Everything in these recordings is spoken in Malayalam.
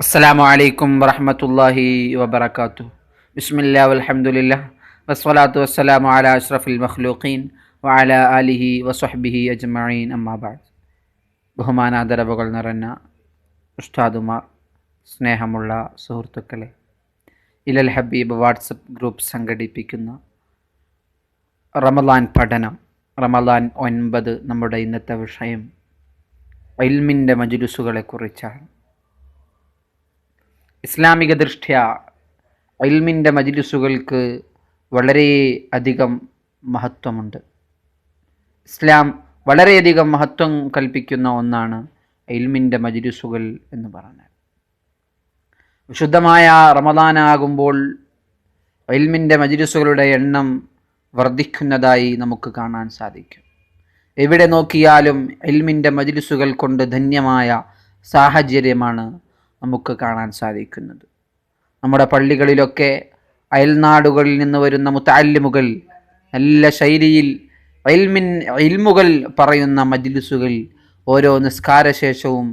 അസ്സലാമു വലൈക്കും വറഹമത്തല്ലാഹി വബർക്കാത്തു ബിസ്മില്ലാ വൽഹംദുലില്ലാ വസ്വലാത്തു വസ്സലാം അല അഷ്റഫുൽ മഖ്ലൂഖീൻ വഅല അലിഹി വസ്വഹ്ബിഹി അജ്മഈൻ. അമ്മാബാദ് ബഹുമാനാദരവുകൾ നിറഞ്ഞ ഉസ്താദുമാർ സ്നേഹമുള്ള സുഹൃത്തുക്കളെ ഇലൽ ഹബീബ് വാട്സപ്പ് ഗ്രൂപ്പ് സംഘടിപ്പിക്കുന്ന റമദാൻ പഠനം റമദാൻ ഒൻപത് നമ്മുടെ ഇന്നത്തെ വിഷയം ഇൽമിന്റെ മജ്ലിസുകളെക്കുറിച്ചാണ്. ഇസ്ലാമിക ദൃഷ്ട്യ ഇൽമിന്റെ മജ്ലിസുകൾക്ക് വളരെ അധികം മഹത്വമുണ്ട്. ഇസ്ലാം വളരെയധികം മഹത്വം കൽപ്പിക്കുന്ന ഒന്നാണ് ഇൽമിന്റെ മജ്ലിസുകൾ എന്ന് പറഞ്ഞാൽ. വിശുദ്ധമായ റമദാനാകുമ്പോൾ ഇൽമിന്റെ മജ്ലിസുകളുടെ എണ്ണം വർദ്ധിക്കുന്നതായി നമുക്ക് കാണാൻ സാധിക്കും. എവിടെ നോക്കിയാലും ഇൽമിന്റെ മജ്ലിസുകൾ കൊണ്ട് ധന്യമായ സാഹചര്യമാണ് നമുക്ക് കാണാൻ സാധിക്കുന്നത്. നമ്മുടെ പള്ളികളിലൊക്കെ അയൽനാടുകളിൽ നിന്ന് വരുന്ന മുത്താലിമുകൾ നല്ല ശൈലിയിൽ ഇൽമിൻ ഇൽമുകൾ പറയുന്ന മജ്ലിസുകൾ ഓരോ നിസ്കാരശേഷവും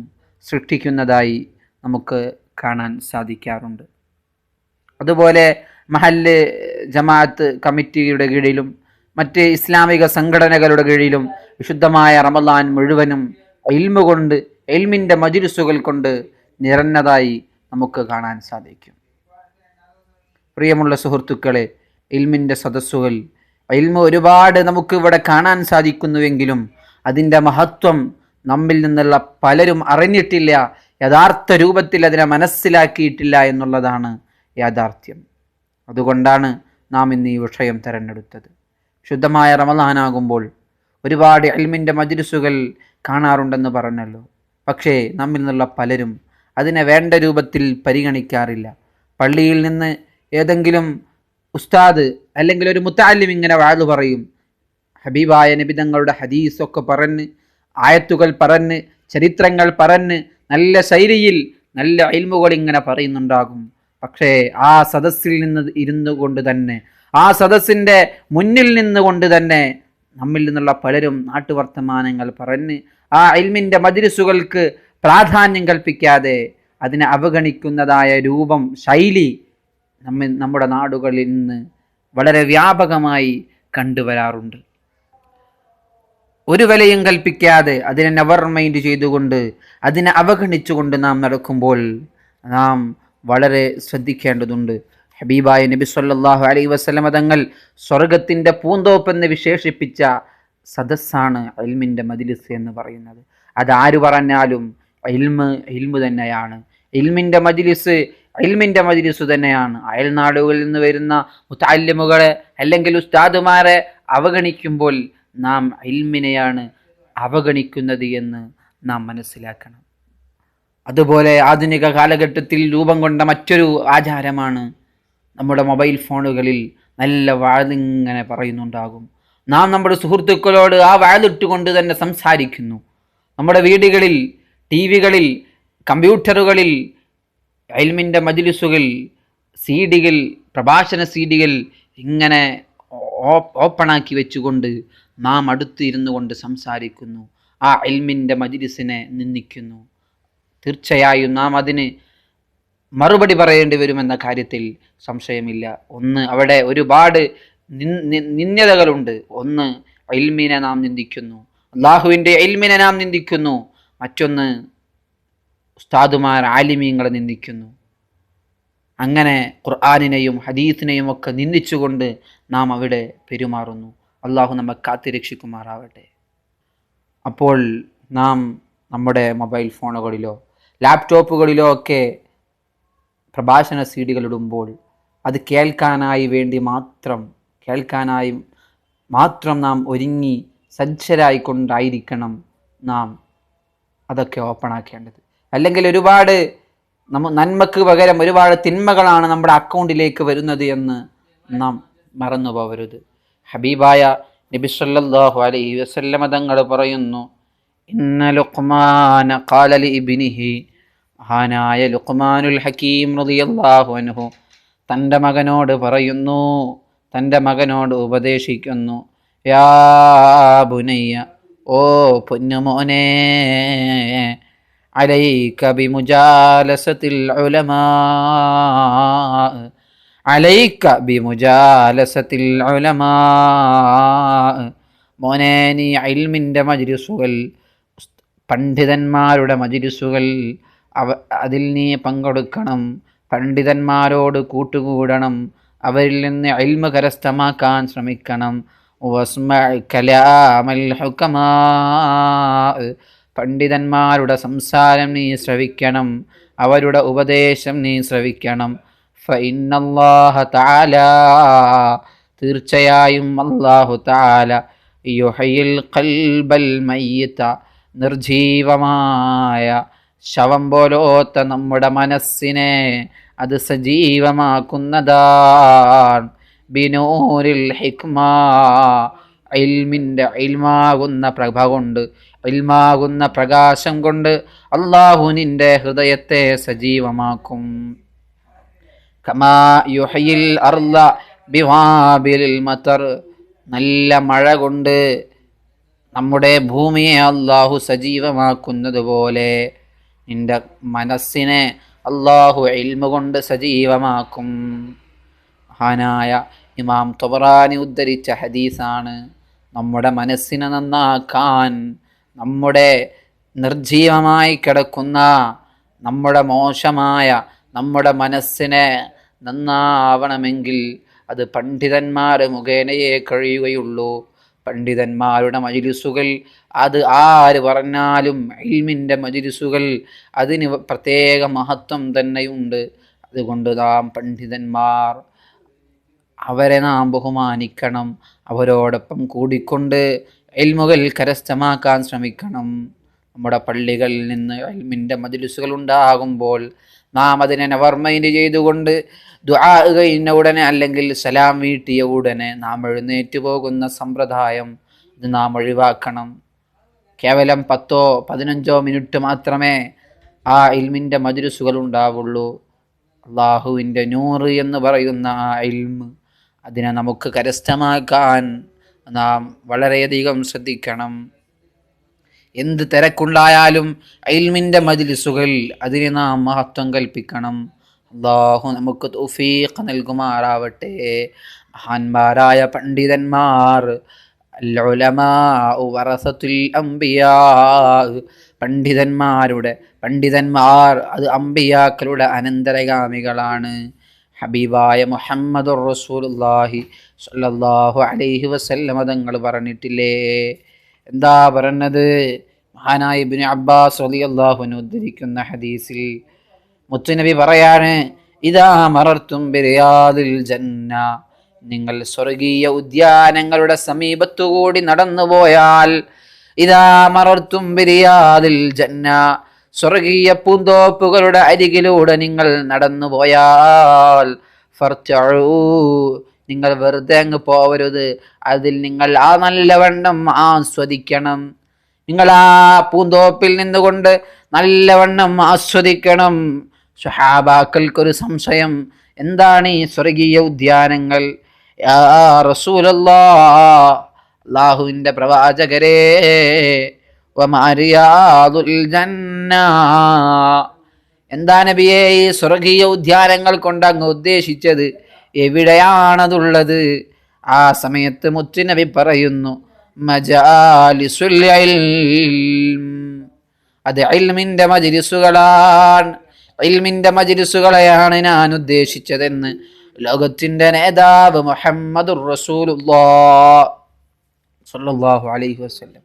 സൃഷ്ടിക്കുന്നതായി നമുക്ക് കാണാൻ സാധിക്കാറുണ്ട്. അതുപോലെ മഹല്ല് ജമാഅത്ത് കമ്മിറ്റിയുടെ കീഴിലും മറ്റ് ഇസ്ലാമിക സംഘടനകളുടെ കീഴിലും വിശുദ്ധമായ റമദാൻ മുഴുവനും ഇൽമു കൊണ്ട് എൽമിന്റെ മജുരുസുകൾ കൊണ്ട് നിറഞ്ഞതായി നമുക്ക് കാണാൻ സാധിക്കും. പ്രിയമുള്ള സുഹൃത്തുക്കളെ ഇൽമിന്റെ സദസ്സുകൾ ഇൽമ ഒരുപാട് നമുക്ക് ഇവിടെ കാണാൻ സാധിക്കുന്നുവെങ്കിലും അതിന്റെ മഹത്വം നമ്മിൽ നിന്നുള്ള പലരും അറിഞ്ഞിട്ടില്ല യഥാർത്ഥ രൂപത്തിൽ അതിനെ മനസ്സിലാക്കിയിട്ടില്ല എന്നുള്ളതാണ് യാഥാർത്ഥ്യം. അതുകൊണ്ടാണ് നാം ഇന്ന് ഈ വിഷയം തിരഞ്ഞെടുത്തത്. ശുദ്ധമായ റമദാനാകുമ്പോൾ ഒരുപാട് അൽമിന്റെ മജ്ലിസുകൾ കാണാറുണ്ടെന്ന് പറഞ്ഞല്ലോ. പക്ഷേ നമ്മിൽ നിന്നുള്ള പലരും അതിനെ വേണ്ട രൂപത്തിൽ പരിഗണിക്കാറില്ല. പള്ളിയിൽ നിന്ന് ഏതെങ്കിലും ഉസ്താദ് അല്ലെങ്കിൽ ഒരു മുത്താലിം ഇങ്ങനെ വാഴു പറയും. ഹബീബായ നിബിതങ്ങളുടെ ഹദീസൊക്കെ പറഞ്ഞ് ആയത്തുകൾ പറഞ്ഞ് ചരിത്രങ്ങൾ പറഞ്ഞ് നല്ല ശൈലിയിൽ നല്ല അയൽമുകൾ ഇങ്ങനെ പറയുന്നുണ്ടാകും. പക്ഷേ ആ സദസ്സിൽ നിന്ന് ഇരുന്നു കൊണ്ട് തന്നെ ആ സദസ്സിന്റെ മുന്നിൽ നിന്നുകൊണ്ട് തന്നെ നമ്മിൽ നിന്നുള്ള പലരും നാട്ടുവർത്തമാനങ്ങൾ പറഞ്ഞ് ആ അയൽമിന്റെ മജിലിസുകൾക്ക് പ്രാധാന്യം കൽപ്പിക്കാതെ അതിനെ അവഗണിക്കുന്നതായ രൂപം ശൈലി നമ്മ നമ്മുടെ നാടുകളിൽ നിന്ന് വളരെ വ്യാപകമായി കണ്ടുവരാറുണ്ട്. ഒരു വിലയും കൽപ്പിക്കാതെ അതിനെ നെവർ മൈൻഡ് ചെയ്തുകൊണ്ട് അതിനെ അവഗണിച്ചുകൊണ്ട് നാം നടക്കുമ്പോൾ നാം വളരെ ശ്രദ്ധിക്കേണ്ടതുണ്ട്. ഹബീബായ നബി സല്ലാഹു അലൈ വസല്ലമ തങ്ങൾ സ്വർഗത്തിന്റെ പൂന്തോപ്പെന്ന് വിശേഷിപ്പിച്ച സദസ്സാണ് അൽമിന്റെ മജിലിസ് എന്ന് പറയുന്നത്. അതാര് പറഞ്ഞാലും ഇൽമ് ഇൽമു തന്നെയാണ്. ഇൽമിന്റെ മജിലിസ് ഇൽമിന്റെ മജിലിസ് തന്നെയാണ്. അയൽനാടുകളിൽ നിന്ന് വരുന്ന മുത്താലിമുകളെ അല്ലെങ്കിൽ ഉസ്താദുമാരെ അവഗണിക്കുമ്പോൾ നാം ഇൽമിനെയാണ് അവഗണിക്കുന്നത് എന്ന് നാം മനസ്സിലാക്കണം. അതുപോലെ ആധുനിക കാലഘട്ടത്തിൽ രൂപം കൊണ്ട മറ്റൊരു ആചാരമാണ് നമ്മുടെ മൊബൈൽ ഫോണുകളിൽ നല്ല വാഴ്ന്നിങ്ങനെ പറയുന്നുണ്ടാകും. നാം നമ്മുടെ സുഹൃത്തുക്കളോട് ആ വാഴ്ന്നിട്ടുകൊണ്ട് തന്നെ സംസാരിക്കുന്നു. നമ്മുടെ വീടുകളിൽ ടി വികളിൽ കമ്പ്യൂട്ടറുകളിൽ അയൽമിന്റെ മജിലിസുകൾ സി ഡികൾ പ്രഭാഷണ സി ഡികൾ ഇങ്ങനെ ഓപ്പണാക്കി വെച്ചുകൊണ്ട് നാം അടുത്ത് ഇരുന്നു കൊണ്ട് സംസാരിക്കുന്നു. ആ അയൽമിന്റെ മജിലിസിനെ നിന്ദിക്കുന്നു. തീർച്ചയായും നാം അതിന് മറുപടി പറയേണ്ടി വരുമെന്ന കാര്യത്തിൽ സംശയമില്ല. ഒന്ന് അവിടെ ഒരുപാട് നിന്ദ്യതകളുണ്ട്. ഒന്ന് എൽമിനെ നാം നിന്ദിക്കുന്നു. അള്ളാഹുവിന്റെ എൽമിനെ നാം നിന്ദിക്കുന്നു. മറ്റൊന്ന് ഉസ്താദുമാർ ആലിമീങ്ങളെ നിന്ദിക്കുന്നു. അങ്ങനെ ഖുർആാനിനെയും ഹദീസിനെയും ഒക്കെ നിന്ദിച്ചുകൊണ്ട് നാം അവിടെ പെരുമാറുന്നു. അള്ളാഹു നമ്മെ കാത്തിരക്ഷിക്കുമാറാവട്ടെ അപ്പോൾ നാം നമ്മുടെ മൊബൈൽ ഫോണുകളിലോ ലാപ്ടോപ്പുകളിലോ ഒക്കെ പ്രഭാഷണ സീഡികൾ ഇടുമ്പോൾ അത് കേൾക്കാനായി വേണ്ടി മാത്രം കേൾക്കാനായി മാത്രം നാം ഒരുങ്ങി സജ്ജരായിക്കൊണ്ടായിരിക്കണം നാം അതൊക്കെ ഓപ്പൺ ആക്കേണ്ടത്. അല്ലെങ്കിൽ ഒരുപാട് നമ്മ നന്മക്ക് പകരം ഒരുപാട് തിന്മകളാണ് നമ്മുടെ അക്കൗണ്ടിലേക്ക് വരുന്നത് എന്ന് നാം മറന്നു പോകരുത് ഹബീബായ നബി സല്ലല്ലാഹു അലൈഹി വസല്ലമ തങ്ങൾ പറയുന്നു ഇന്ന ലുഖ്മാന ഖാല ലി ഇബ്നിഹി മഹാനായ ലുഖ്മാനുൽ ഹക്കീം റളിയല്ലാഹു അൻഹു തന്റെ മകനോട് പറയുന്നു തന്റെ മകനോട് ഉപദേശിക്കുന്നു യാ ബുനയ്യ ഓ പൊന്നുമോനെ عليك بمجالسة العلماء عليك بمجالسة العلماء മോനെ നീ ഇൽമിൻ്റെ മജ്ലിസുകൾ പണ്ഡിതന്മാരുടെ മജ്ലിസുകൾ അവ അതിൽ നീ പങ്കെടുക്കണം പണ്ഡിതന്മാരോട് കൂട്ടുകൂടണം അവരിൽ നിന്ന് ഇൽമ കരസ്ഥമാക്കാൻ ശ്രമിക്കണം വസ്മഅ കലാമൽ പണ്ഡിതന്മാരുടെ സംസാരം നീ ശ്രവിക്കണം അവരുടെ ഉപദേശം നീ ശ്രവിക്കണം. ഫഇന്നല്ലാഹ തആല. തീർച്ചയായും അല്ലാഹു തആല യുഹയിൽ ഖൽബൽ മയ്യിത നിർജീവമായ ശവം പോലോത്ത നമ്മുടെ മനസ്സിനെ അത് സജീവമാക്കുന്നതാണ്. ബിനൂരിൽ ഹിക്മ ഇൽമിന്റെ ഇൽമാകുന്ന പ്രഭ കൊണ്ട് ഇൽമാകുന്ന പ്രകാശം കൊണ്ട് അള്ളാഹു നിന്റെ ഹൃദയത്തെ സജീവമാക്കും. കമാ യുഹയിൽ അർല ബിവാബിലിൽ മത്തർ നല്ല മഴ കൊണ്ട് നമ്മുടെ ഭൂമിയെ അള്ളാഹു സജീവമാക്കുന്നത് പോലെ നിന്റെ മനസ്സിനെ അള്ളാഹു ഇൽമ കൊണ്ട് സജീവമാക്കും. മഹാനായ ഇമാം തൊബറാനി ഉദ്ധരിച്ച ഹദീസാണ് നമ്മുടെ മനസ്സിനെ നന്നാക്കാൻ നമ്മുടെ നിർജീവമായി കിടക്കുന്ന നമ്മുടെ മോശമായ നമ്മുടെ മനസ്സിനെ നന്നാവണമെങ്കിൽ അത് പണ്ഡിതന്മാർ മുഖേനയേ കഴിയുകയുള്ളൂ. പണ്ഡിതന്മാരുടെ മജിലിസുകൾ അത് ആര് പറഞ്ഞാലും ഇൽമിന്റെ മജിലിസുകൾ അതിന് പ്രത്യേക മഹത്വം തന്നെയുണ്ട്. അതുകൊണ്ട് നാം പണ്ഡിതന്മാർ അവരെ നാം ബഹുമാനിക്കണം അവരോടൊപ്പം കൂടിക്കൊണ്ട് എൽമുകൾ കരസ്ഥമാക്കാൻ ശ്രമിക്കണം. നമ്മുടെ പള്ളികളിൽ നിന്ന് എൽമിന്റെ മജിലിസുകൾ ഉണ്ടാകുമ്പോൾ നാം അതിനെ നവർമൈൻഡ് ചെയ്തുകൊണ്ട് കഴിഞ്ഞ ഉടനെ അല്ലെങ്കിൽ സലാം വീട്ടിയ ഉടനെ നാം എഴുന്നേറ്റ് പോകുന്ന സമ്പ്രദായം ഇത് നാം ഒഴിവാക്കണം. കേവലം പത്തോ പതിനഞ്ചോ മിനിറ്റ് മാത്രമേ ആ ഇൽമിന്റെ മജ്ലിസുകൾ ഉണ്ടാവുള്ളൂ. അള്ളാഹുവിന്റെ നൂറ് എന്ന് പറയുന്ന ആ ഇൽമ് അതിനെ നമുക്ക് കരസ്ഥമാക്കാൻ നാം വളരെയധികം ശ്രദ്ധിക്കണം. എന്ത് തിരക്കുണ്ടായാലും അയിൽമിന്റെ മജിലിസുകൾ അതിനെ നാം മഹത്വം കൽപ്പിക്കണം. അള്ളാഹു നമുക്ക് തൗഫീഖ് നൽകുമാറാവട്ടെ. മഹാന്മാരായ പണ്ഡിതന്മാർ പണ്ഡിതന്മാരുടെ പണ്ഡിതന്മാർ അത് അമ്പിയാക്കളുടെ അനന്തരഗാമികളാണ്. ഹബീബായ മുഹമ്മദുർ റസൂലുള്ളാഹി സ്വല്ലല്ലാഹു അലൈഹി വസല്ലമ തങ്ങൾ പറഞ്ഞിട്ടില്ലേ? എന്താ പറഞ്ഞത്? മഹാനായ ഇബ്നു അബ്ബാസ് അലി അള്ളാഹുവിന് ഉദ്ധരിക്കുന്ന ഹദീസിൽ മുത്തുനബി പറയാണ് ഇതാ മറർത്തും ബിരിയാദിൽ ജന്ന. നിങ്ങൾ സ്വർഗീയ ഉദ്യാനങ്ങളുടെ സമീപത്തുകൂടി നടന്നുപോയാൽ ഇതാ മറർത്തും ബിരിയാദിൽ ജന്ന. സ്വർഗീയ പൂന്തോപ്പുകളുടെ അരികിലൂടെ നിങ്ങൾ നടന്നുപോയാൽ ഫർത്തഊ നിങ്ങൾ വെറുതെ അങ്ങ് പോവരുത്. അതിൽ നിങ്ങൾ ആ നല്ലവണ്ണം ആസ്വദിക്കണം. നിങ്ങൾ ആ പൂന്തോപ്പിൽ നിന്നുകൊണ്ട് നല്ലവണ്ണം ആസ്വദിക്കണം. ഷഹാബാക്കൾക്കൊരു സംശയം. എന്താണ് ഈ സ്വർഗീയ ഉദ്യാനങ്ങൾ? അള്ളാഹുവിന്റെ പ്രവാചകരേ ജന്ന എന്താ നബിയെ ഈ സ്വർഗീയ ഉദ്യാനങ്ങൾ കൊണ്ട് അങ്ങ് ഉദ്ദേശിച്ചത് എവിടെയാണതുള്ളത്? ആ സമയത്ത് മുത്തുനബി പറയുന്നു. അത് ഇൽമിന്റെ മജിലിസുകളാണ്. ഇൽമിന്റെ മജിലിസുകളെയാണ് ഞാൻ ഉദ്ദേശിച്ചതെന്ന് ലോകത്തിന്റെ നേതാവ് മുഹമ്മദുർ റസൂലുല്ലാഹു അലൈഹി വസല്ലം.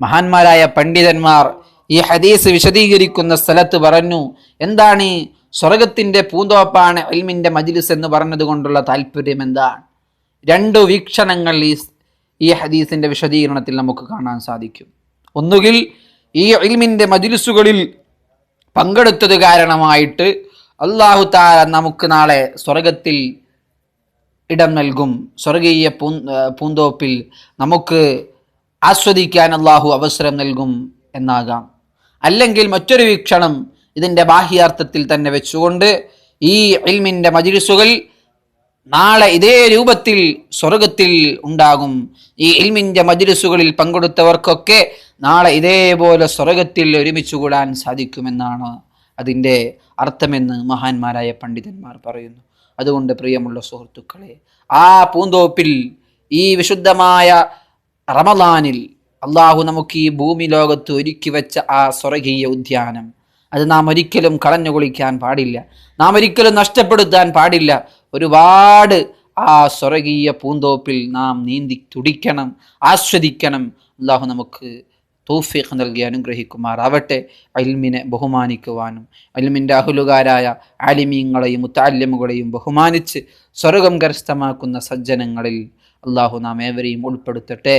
മഹാന്മാരായ പണ്ഡിതന്മാർ ഈ ഹദീസ് വിശദീകരിക്കുന്ന സ്ഥലത്ത് പറഞ്ഞു എന്താണ് ഈ സ്വർഗത്തിന്റെ പൂന്തോപ്പാണ് അൽമിന്റെ മജിലിസ് എന്ന് പറഞ്ഞതുകൊണ്ടുള്ള താല്പര്യം എന്താണ്? രണ്ട് വീക്ഷണങ്ങൾ ഈ ഈ ഹദീസിന്റെ വിശദീകരണത്തിൽ നമുക്ക് കാണാൻ സാധിക്കും. ഒന്നുകിൽ ഈ അൽമിന്റെ മജിലിസുകളിൽ പങ്കെടുത്തത് കാരണമായിട്ട് അള്ളാഹു താര നമുക്ക് നാളെ സ്വർഗത്തിൽ ഇടം നൽകും. സ്വർഗീയ പൂ പൂന്തോപ്പിൽ നമുക്ക് ആസ്വദിക്കാൻ അള്ളാഹു അവസരം നൽകും എന്നാകാം. അല്ലെങ്കിൽ മറ്റൊരു വീക്ഷണം ഇതിന്റെ ബാഹ്യാർത്ഥത്തിൽ തന്നെ വെച്ചുകൊണ്ട് ഈ ഇൽമിന്റെ മജിരിസുകൾ നാളെ ഇതേ രൂപത്തിൽ സ്വർഗത്തിൽ ഉണ്ടാകും. ഈ ഇൽമിന്റെ മജിരിസുകളിൽ പങ്കെടുത്തവർക്കൊക്കെ നാളെ ഇതേപോലെ സ്വർഗത്തിൽ ഒരുമിച്ച് കൂടാൻ സാധിക്കുമെന്നാണ് അതിന്റെ അർത്ഥമെന്ന് മഹാന്മാരായ പണ്ഡിതന്മാർ പറയുന്നു. അതുകൊണ്ട് പ്രിയമുള്ള സുഹൃത്തുക്കളെ ആ പൂന്തോപ്പിൽ ഈ വിശുദ്ധമായ റമദാനിൽ അള്ളാഹു നമുക്ക് ഈ ഭൂമി ലോകത്ത് ഒരുക്കി വെച്ച ആ സ്വർഗീയ ഉദ്യാനം. അത് നാം ഒരിക്കലും കളഞ്ഞു കുളിക്കാൻ പാടില്ല. നാം ഒരിക്കലും നഷ്ടപ്പെടുത്താൻ പാടില്ല. ഒരുപാട് ആ സ്വർഗീയ പൂന്തോപ്പിൽ നാം നീന്തി തുടിക്കണം ആസ്വദിക്കണം. അള്ളാഹു നമുക്ക് തൗഫീഖ് നൽകി അനുഗ്രഹിക്കുമാറാവട്ടെ. അൽമിനെ ബഹുമാനിക്കുവാനും അൽമിന്റെ അഹുലുകാരായ ആലിമീങ്ങളെയും മുത്താല്യമുകളെയും ബഹുമാനിച്ച് സ്വർഗം കരസ്ഥമാക്കുന്ന സജ്ജനങ്ങളിൽ അള്ളാഹു നാം ഏവരെയും ഉൾപ്പെടുത്തട്ടെ.